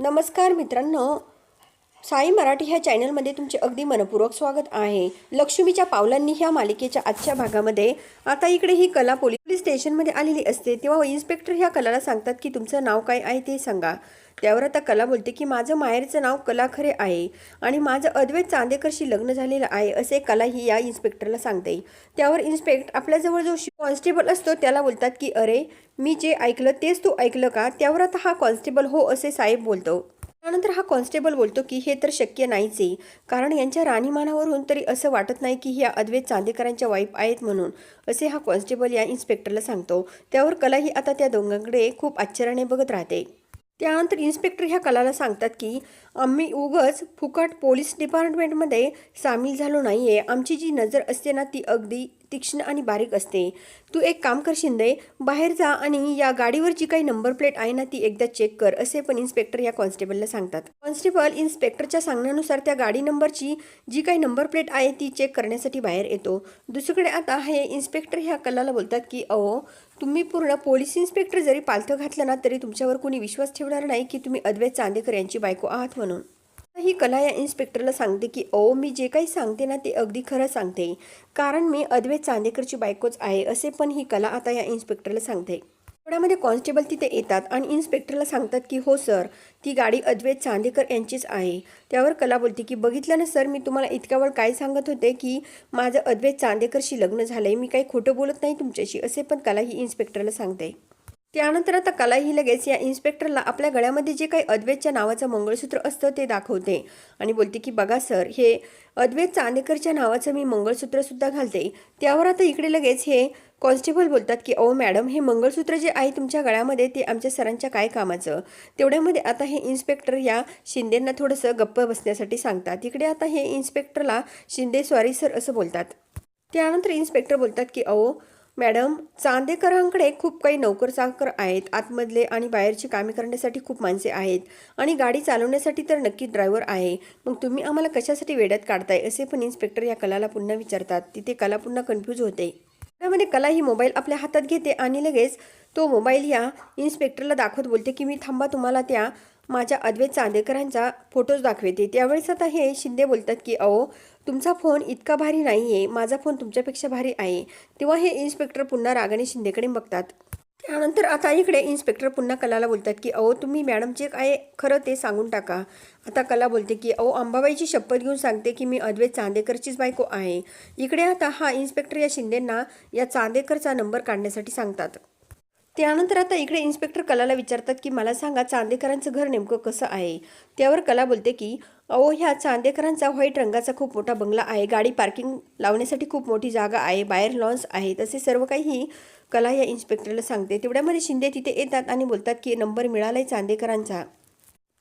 नमस्कार मित्रांनो. साई मराठी ह्या चॅनलमध्ये तुमचे अगदी मनपूर्वक स्वागत आहे. लक्ष्मीच्या पावलांनी ह्या मालिकेच्या आजच्या भागामध्ये. आता इकडे ही कला पोलीस स्टेशनमध्ये आलेली असते. तेव्हा इन्स्पेक्टर ह्या कलाला सांगतात की तुमचं नाव काय आहे ते सांगा. त्यावर आता कला बोलते की माझं माहेरचं नाव कला खरे आहे आणि माझं अद्वैत चांदेकरशी लग्न झालेलं आहे असे कला ही या इन्स्पेक्टरला सांगते. त्यावर इन्स्पेक्टर आपल्याजवळ जो कॉन्स्टेबल असतो त्याला बोलतात की अरे मी जे ऐकलं तेच तू ऐकलं का? त्यावर आता हा कॉन्स्टेबल हो असे साहेब बोलतो. त्यानंतर हा कॉन्स्टेबल बोलतो की हे तर शक्य नाहीच आहे. कारण यांच्या राणीमानावरून तरी असं वाटत नाही की ह्या अद्वैत चांदेकरांच्या वाईफ आहेत म्हणून असे हा कॉन्स्टेबल या इन्स्पेक्टरला सांगतो. त्यावर कलाही आता त्या दोघांकडे खूप आश्चर्याने बघत राहते. त्यानंतर इन्स्पेक्टर ह्या कलाला सांगतात की आम्ही उगच फुकट पोलीस डिपार्टमेंटमध्ये सामील झालो नाही आहे आमची जी नजर असते ना ती अगदी तीक्ष्ण आणि बारीक असते. तू एक काम कर शिंदे बाहेर जा आणि या गाडीवर जी काही नंबर प्लेट आहे ना ती एकदा चेक कर असे पण इन्स्पेक्टर या कॉन्स्टेबलला सांगतात. कॉन्स्टेबल इन्स्पेक्टरच्या सांगण्यानुसार त्या गाडी नंबरची जी काही नंबर प्लेट आहे ती चेक करण्यासाठी बाहेर येतो. दुसरीकडे आता हे इन्स्पेक्टर ह्या कलाला बोलतात की अहो तुम्ही पूर्ण पोलीस इन्स्पेक्टर जरी पालथं घातलं ना तरी तुमच्यावर कोणी विश्वास ठेवणार नाही की तुम्ही अद्वैत चांदेकर यांची बायको आहात म्हणून. ही कला या इन्स्पेक्टरला सांगते की ओ मी जे काही सांगते ना ते अगदी खरं सांगते. कारण मी अद्वैत चांदेकरची बायकोच आहे असे पण ही कला आता या इन्स्पेक्टरला सांगते. थोड्यामध्ये कॉन्स्टेबल तिथे येतात आणि इन्स्पेक्टरला सांगतात की हो सर ती गाडी अद्वैत चांदेकर यांचीच आहे. त्यावर कला बोलते की बघितलं ना सर मी तुम्हाला इतक्या वेळ काय सांगत होते की माझं अद्वैत चांदेकरशी लग्न झालं आहे मी काही खोटं बोलत नाही तुमच्याशी असे पण कला ही इन्स्पेक्टरला सांगते. त्यानंतर आता कला ही लगेच या इन्स्पेक्टरला आपल्या गळ्यामध्ये जे काही अद्वैतच्या नावाचं मंगळसूत्र असतं ते दाखवते. आणि बोलते की बघा सर हे अद्वैत चांदेकरच्या नावाचं मी मंगळसूत्रसुद्धा घालते. त्यावर आता इकडे लगेच हे कॉन्स्टेबल बोलतात की अहो मॅडम हे मंगळसूत्र जे आहे तुमच्या गळ्यामध्ये ते आमच्या सरांच्या काय कामाचं? तेवढ्यामध्ये आता हे इन्स्पेक्टर या शिंदेंना थोडंसं गप्प बसण्यासाठी सांगतात. इकडे आता हे इन्स्पेक्टरला शिंदे सॉरी सर असं बोलतात. त्यानंतर इन्स्पेक्टर बोलतात की अहो मॅडम चांदेकरांकडे खूप काही नोकर चाकर आहेत. आतमधले आणि बाहेरची कामे करण्यासाठी खूप माणसे आहेत. आणि गाडी चालवण्यासाठी तर नक्की ड्रायव्हर आहे. मग तुम्ही आम्हाला कशासाठी वेड्यात काढताय? असे पण इन्स्पेक्टर या कलाला पुन्हा विचारतात. तिथे कला पुन्हा कन्फ्यूज होते. त्यामध्ये कला ही मोबाईल आपल्या हातात घेते आणि लगेच तो मोबाईल या इन्स्पेक्टरला दाखवत बोलते की मी थांबा तुम्हाला त्या माझ्या अद्वैत चांदेकरांचा फोटोज दाखवते. त्यावेळेस आता हे शिंदे बोलतात की अहो तुमचा फोन इतका भारी नाही आहे माझा फोन तुमच्यापेक्षा भारी आहे. तेव्हा हे इन्स्पेक्टर पुन्हा रागाने शिंदेकडे बघतात. त्यानंतर आता इकडे इन्स्पेक्टर पुन्हा कलाला बोलतात की अहो तुम्ही मॅडम जे काय खरं ते सांगून टाका. आता कला बोलते की अहो अंबाबाईची शपथ घेऊन सांगते की मी अद्वैत चांदेकरचीच बायको आहे. इकडे आता हा इन्स्पेक्टर या शिंदेंना या चांदेकरचा नंबर काढण्यासाठी सांगतात. त्यानंतर आता इकडे इन्स्पेक्टर कलाला विचारतात की मला सांगा चांदेकरांचं घर नेमकं कसं आहे? त्यावर कला बोलते की अहो ह्या चांदेकरांचा व्हाईट रंगाचा खूप मोठा बंगला आहे. गाडी पार्किंग लावण्यासाठी खूप मोठी जागा आहे. बाहेर लॉन्स आहे. तसे सर्व काही कला या इन्स्पेक्टरला सांगते. तेवढ्यामध्ये शिंदे तिथे येतात आणि बोलतात की नंबर मिळाला आहे चांदेकरांचा.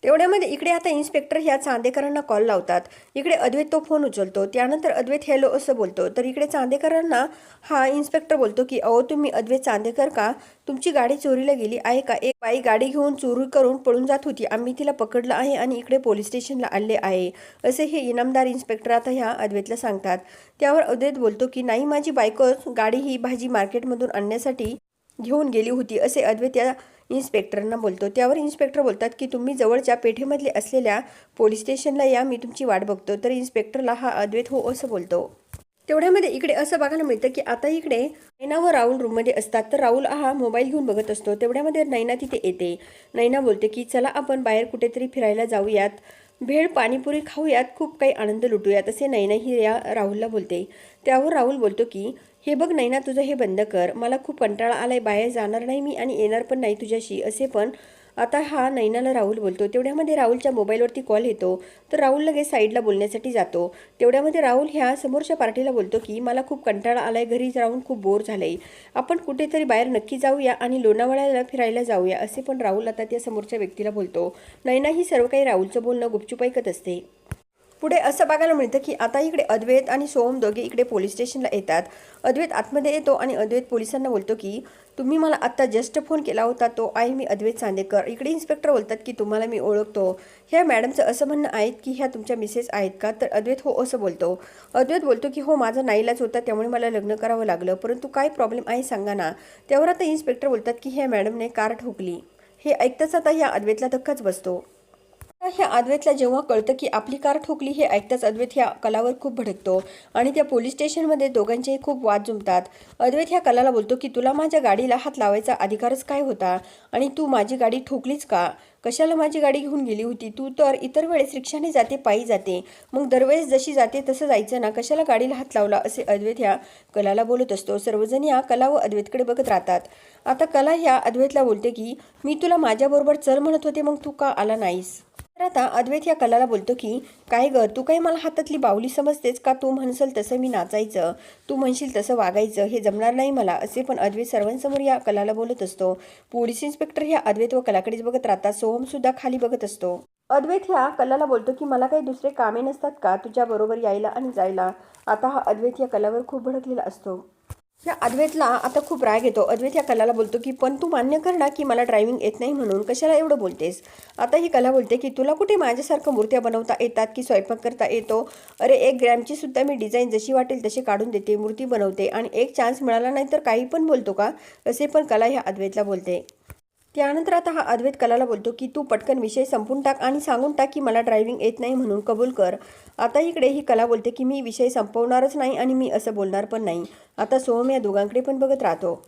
तेवढ्यामध्ये इकडे आता इन्स्पेक्टर ह्या चांदेकरांना कॉल लावतात. इकडे अद्वैत तो फोन उचलतो. त्यानंतर अद्वैत हॅलो असं बोलतो. तर इकडे चांदेकरांना हा इन्स्पेक्टर बोलतो की अहो तुम्ही अद्वैत चांदेकर का? तुमची गाडी चोरीला गेली आहे का? एक बाई गाडी घेऊन चोरी करून पळून जात होती. आम्ही तिला पकडलं आहे आणि इकडे पोलीस स्टेशनला आणले आहे. असे हे इनामदार इन्स्पेक्टर आता ह्या अद्वैतला सांगतात. त्यावर अद्वैत बोलतो की नाही माझी बायकोच गाडी ही भाजी मार्केटमधून आणण्यासाठी घेऊन गेली होती. असे अद्वैत या इन्स्पेक्टरांना बोलतो. त्यावर इन्स्पेक्टर बोलतात की तुम्ही जवळच्या पेठेमधले असलेल्या पोलीस स्टेशनला या मी तुमची वाट बघतो. तर इन्स्पेक्टरला हा अद्वैत हो असं बोलतो. तेवढ्यामध्ये इकडे असं बघायला मिळतं की आता इकडे नैना व राहुल रूममध्ये असतात. तर राहुल हा मोबाईल घेऊन बघत असतो. तेवढ्यामध्ये नैना तिथे येते. नैना बोलते की चला आपण बाहेर कुठेतरी फिरायला जाऊयात. भेळ पाणीपुरी खाऊयात. खूप काही आनंद लुटूयात असे नैना ही या राहुलला बोलते. त्यावर राहुल बोलतो की हे बघ नैना तुझं हे बंद कर. मला खूप कंटाळा आलाय बाहेर जाणार नाही मी आणि येणार पण नाही तुझ्याशी. असे पण आता हा नैनाला राहुल बोलतो. तेवढ्यामध्ये राहुलच्या मोबाईलवरती कॉल येतो. तर राहुल लगेच साईडला बोलण्यासाठी जातो. तेवढ्यामध्ये राहुल ह्या समोरच्या पार्टीला बोलतो की मला खूप कंटाळा आलाय घरी राहून खूप बोर झालंय. आपण कुठेतरी बाहेर नक्की जाऊया आणि लोणावळ्याला फिरायला जाऊया. असे पण राहुल आता त्या समोरच्या व्यक्तीला बोलतो. नैना ही सर्व काही राहुलचं बोलणं गुपचूप ऐकत असते. पुढे असं बघायला मिळतं की आता इकडे अद्वैत आणि सोहम दोघे इकडे पोलीस स्टेशनला येतात. अद्वैत आतमध्ये येतो आणि अद्वैत पोलिसांना बोलतो की तुम्ही मला आत्ता जस्ट फोन केला होता तो आहे मी अद्वैत चांदेकर. इकडे इन्स्पेक्टर बोलतात की तुम्हाला मी ओळखतो. ह्या मॅडमचं असं म्हणणं आहेत की ह्या तुमच्या मिसेस आहेत का? तर अद्वैत हो असं बोलतो. अद्वैत बोलतो की हो माझा नाईलाज होता त्यामुळे मला लग्न करावं लागलं. परंतु काय प्रॉब्लेम आहे सांगा ना. त्यावर आता इन्स्पेक्टर बोलतात की ह्या मॅडमने कार ठोकली. हे ऐकताच आता ह्या अद्वैतला धक्काच बसतो. ह्या अद्वैतला जेव्हा कळतं की आपली कार ठोकली हे ऐकताच अद्वैत ह्या कलावर खूप भडकतो. आणि त्या पोलीस स्टेशनमध्ये दोघांचेही खूप वाद जुमतात. अद्वैत ह्या कलाला बोलतो की तुला माझ्या गाडीला हात लावायचा अधिकारच काय होता? आणि तू माझी गाडी ठोकलीच का? कशाला माझी गाडी घेऊन गेली होती? तू तर इतर वेळेस रिक्षाने जाते पायी जाते. मग दरवेळेस जशी जाते तसं जायचं ना? कशाला गाडीला हात लावला? असे अद्वैत ह्या कलाला बोलत असतो. सर्वजण या कला व अद्वैतकडे बघत राहतात. आता कला ह्या अद्वैतला बोलते की मी तुला माझ्याबरोबर चल म्हणत होते मग तू का आला नाहीस? तर आता अद्वैत या कलाला बोलतो की काय गर तू काही मला हातातली बाहुली समजतेस का? तू म्हणसल तसं मी नाचायचं तू म्हणशील तसं वागायचं हे जमणार नाही मला असे पण अद्वैत सर्वांसमोर या कलाला बोलत असतो. पोलीस इन्स्पेक्टर ह्या अद्वैत व कलाकडेच बघत राहतात सोहमसुद्धा खाली बघत असतो. अद्वैत ह्या कलाला बोलतो की मला काही दुसरे कामे नसतात का? तुझ्या बरोबर यायला आणि जायला. आता हा अद्वैत या कलावर खूप भडकलेला असतो. या अद्वैतला आता खूप राग येतो. अद्वैत या कलाला बोलतो की पण तू मान्य कर ना की मला ड्रायव्हिंग येत नाही म्हणून. कशाला एवढं बोलतेस? आता ही कला बोलते की तुला कुठे माझ्यासारखं मूर्त्या बनवता येतात की स्वयंपाक करता येतो? अरे एक ग्रॅमची सुद्धा मी डिझाईन जशी वाटेल तशी काढून देते मूर्ती बनवते आणि एक चान्स मिळाला नाही तर काही पण बोलतो का? असे पण कला ह्या अद्वैतला बोलते. त्यानंतर आता हा अद्वैत कलाला बोलतो की तू पटकन विषय संपून टाक आणि सांगून टाक की मला ड्रायव्हिंग येत नाही म्हणून कबूल कर. आता इकडे ही कला बोलते की मी विषय संपवणारच नाही आणि मी असं बोलणार पण नाही. आता सोहम या दोघांकडे पण बघत राहतो.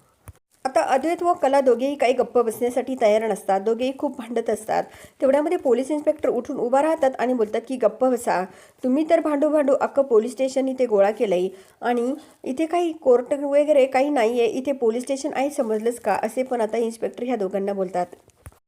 आता अद्वैत व कला दोघेही काही गप्प बसण्यासाठी तयार नसतात. दोघेही खूप भांडत असतात. तेवढ्यामध्ये पोलीस इन्स्पेक्टर उठून उभा राहतात आणि बोलतात की गप्प बसा. तुम्ही तर भांडू भांडू अख्खं पोलीस स्टेशन इथे गोळा केलंय आणि इथे काही कोर्ट वगैरे काही नाही आहे इथे पोलीस स्टेशन आहे समजलंच का? असे पण आता इन्स्पेक्टर ह्या दोघांना बोलतात.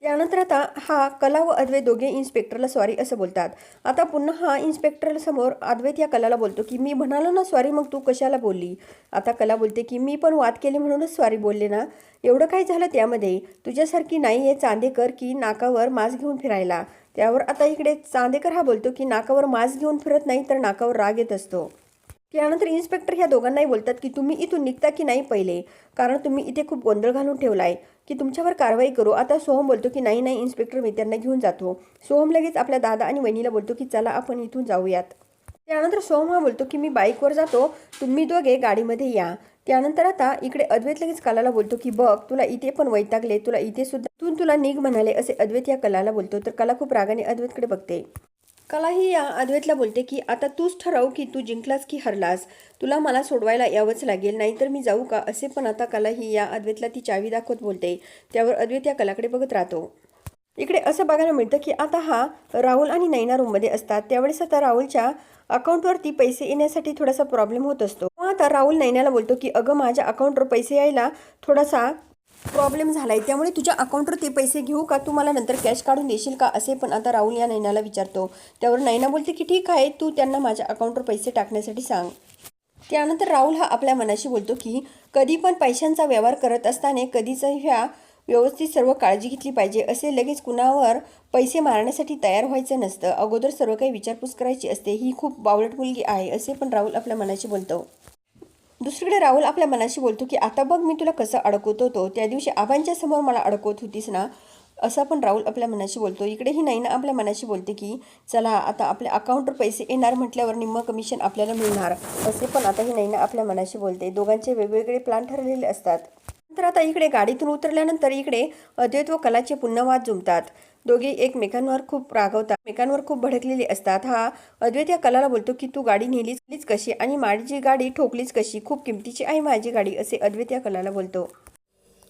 त्यानंतर आता हा कला व अद्वैत दोघे इन्स्पेक्टरला सॉरी असं बोलतात. आता पुन्हा हा इन्स्पेक्टरला समोर अद्वैत या कलाला बोलतो की मी म्हणालो ना सॉरी मग तू कशाला बोलली? आता कला बोलते की मी पण वाद केले म्हणूनच सॉरी बोलले ना. एवढं काय झालं त्यामध्ये? तुझ्यासारखी नाही आहे चांदेकर की नाकावर मास्क घेऊन फिरायला. त्यावर आता इकडे चांदेकर हा बोलतो की नाकावर मास्क घेऊन फिरत नाही तर नाकावर राग येत असतो. त्यानंतर इन्स्पेक्टर ह्या दोघांनाही बोलतात की तुम्ही इथून निघता की नाही पहिले? कारण तुम्ही इथे खूप गोंधळ घालून ठेवला आहे की तुमच्यावर कारवाई करू. आता सोहम बोलतो की नाही नाही इन्स्पेक्टर मी त्यांना घेऊन जातो. सोहम लगेच आपल्या दादा आणि वहिनीला बोलतो की चला आपण इथून जाऊयात. त्यानंतर सोहम हा बोलतो की मी बाईकवर जातो. तुम्ही दोघे गाडीमध्ये या. त्यानंतर आता इकडे अद्वैत लगेच कलाला बोलतो की बघ तुला इथे पण वैतागले. तुला इथे सुद्धा तू तुला निघ म्हणाले असे अद्वैत या कलाला बोलतो. तर कला खूप रागाने अद्वैतकडे बघते. कलाही या अद्वैतला बोलते की आता तूच ठराव की तू जिंकलास की हरलास. तुला मला सोडवायला यावंच लागेल नाहीतर मी जाऊ का? असे पण आता कलाही या अद्वैतला ती चावी दाखवत बोलते. त्यावर अद्वैत या कलाकडे बघत राहतो. इकडे असं बघायला मिळतं की आता हा राहुल आणि नैना रूममध्ये असतात. त्यावेळेस आता राहुलच्या अकाउंटवरती पैसे येण्यासाठी थोडासा प्रॉब्लेम होत असतो. मग आता राहुल नैनाला बोलतो की अगं माझ्या अकाउंटवर पैसे यायला थोडासा प्रॉब्लेम झाला आहे त्यामुळे तुझ्या अकाउंटवर ते पैसे घेऊ का? तू मला नंतर कॅश काढून देशील का? असे पण आता राहुल या नैनाला विचारतो. त्यावर नैना बोलते की ठीक आहे तू त्यांना माझ्या अकाउंटवर पैसे टाकण्यासाठी सांग. त्यानंतर राहुल हा आपल्या मनाशी बोलतो की कधी पण पैशांचा व्यवहार करत असताना कधीच ह्या व्यवस्थित सर्व काळजी घेतली पाहिजे. असे लगेच कुणावर पैसे मारण्यासाठी तयार व्हायचं नसतं. अगोदर सर्व काही विचारपूस करायची असते. ही खूप बावलट मुलगी आहे असे पण राहुल आपल्या मनाशी बोलतो. दुसरीकडे राहुल आपल्या मनाशी बोलतो की आता बघ मी तुला कसं अडकवत होतो त्या दिवशी आबांच्या समोर मला अडकवत होतीस ना? असं पण राहुल आपल्या मनाशी बोलतो. इकडे ही ना आपल्या मनाशी बोलते की चला आता आपल्या अकाउंटवर पैसे येणार म्हटल्यावर निम्म कमिशन आपल्याला मिळणार. असे पण आता ही नैना आपल्या मनाशी बोलते. दोघांचे वेगवेगळे प्लॅन ठरलेले असतात. तर आता इकडे गाडीतून उतरल्यानंतर इकडे अद्वैत व कलाचे पुन्हा वाद जुमतात. दोघे एकमेकांवर खूप रागवतात. एकमेकांवर खूप भडकलेली असतात. हा अद्वैत या कलाला बोलतो की तू गाडी नेलीच नेलीच कशी आणि माझी गाडी ठोकलीच कशी? खूप किमतीची आहे माझी गाडी असे अद्वैत या कलाला बोलतो.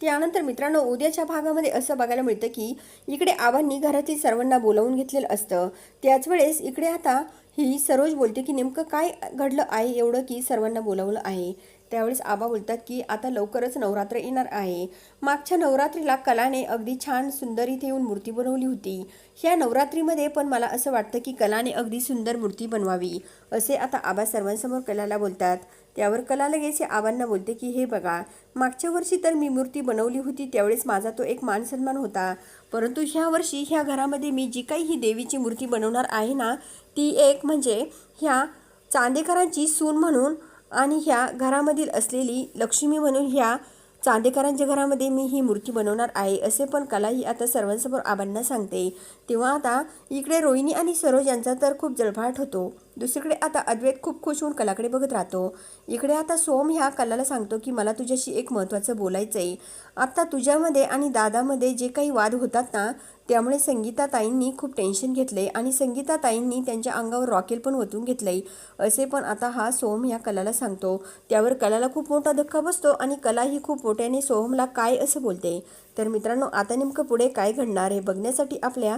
त्यानंतर मित्रांनो उद्याच्या भागामध्ये असं बघायला मिळतं की इकडे आबांनी घरातील सर्वांना बोलावून घेतलेलं असतं. त्याच वेळेस इकडे आता ही सरोज बोलते की नेमकं काय घडलं आहे? एवढं की सर्वांना बोलावलं आहे. त्यावेळेस आबा बोलतात की आता लवकरच नवरात्र येणार आहे. मागच्या नवरात्रीला कलाने अगदी छान सुंदर इथे येऊन मूर्ती बनवली होती. ह्या नवरात्रीमध्ये पण मला असं वाटतं की कलाने अगदी सुंदर मूर्ती बनवावी असे आता आबा सर्वांसमोर कलाला बोलतात. त्यावर कला लगेच हे आबांना बोलते की हे बघा मागच्या वर्षी तर मी मूर्ती बनवली होती त्यावेळेस माझा तो एक मान सन्मान होता. परंतु ह्या वर्षी ह्या घरामध्ये मी जी काही ही देवीची मूर्ती बनवणार आहे ना ती एक म्हणजे ह्या चांदेकरांची सून म्हणून आणि ह्या घरामधील असलेली लक्ष्मी म्हणून ह्या चांदेकरांच्या घरामध्ये मी ही मूर्ती बनवणार आहे असे पण कला ही आता सर्वांसमोर आबांना सांगते. तेव्हा आता इकडे रोहिणी आणि सरोज यांचा तर खूप जळभाट होतो. दुसरीकडे आता अद्वैत खूप खुश होऊन कलाकडे बघत राहतो. इकडे आता सोम ह्या कलाला सांगतो की मला तुझ्याशी एक महत्त्वाचं बोलायचं आहे आता तुझ्यामध्ये आणि दादामध्ये जे काही वाद होतात ना त्यामुळे संगीताताईंनी खूप टेन्शन घेतले आणि संगीताताईंनी त्यांच्या अंगावर रॉकेल पण ओतून घेतलंय. असे पण आता हा सोहम ह्या कलाला सांगतो. त्यावर कलाला खूप मोठा धक्का बसतो आणि कला ही खूप मोठ्याने सोहमला काय असं बोलते. तर मित्रांनो आता नेमकं पुढे काय घडणार हे बघण्यासाठी आपल्या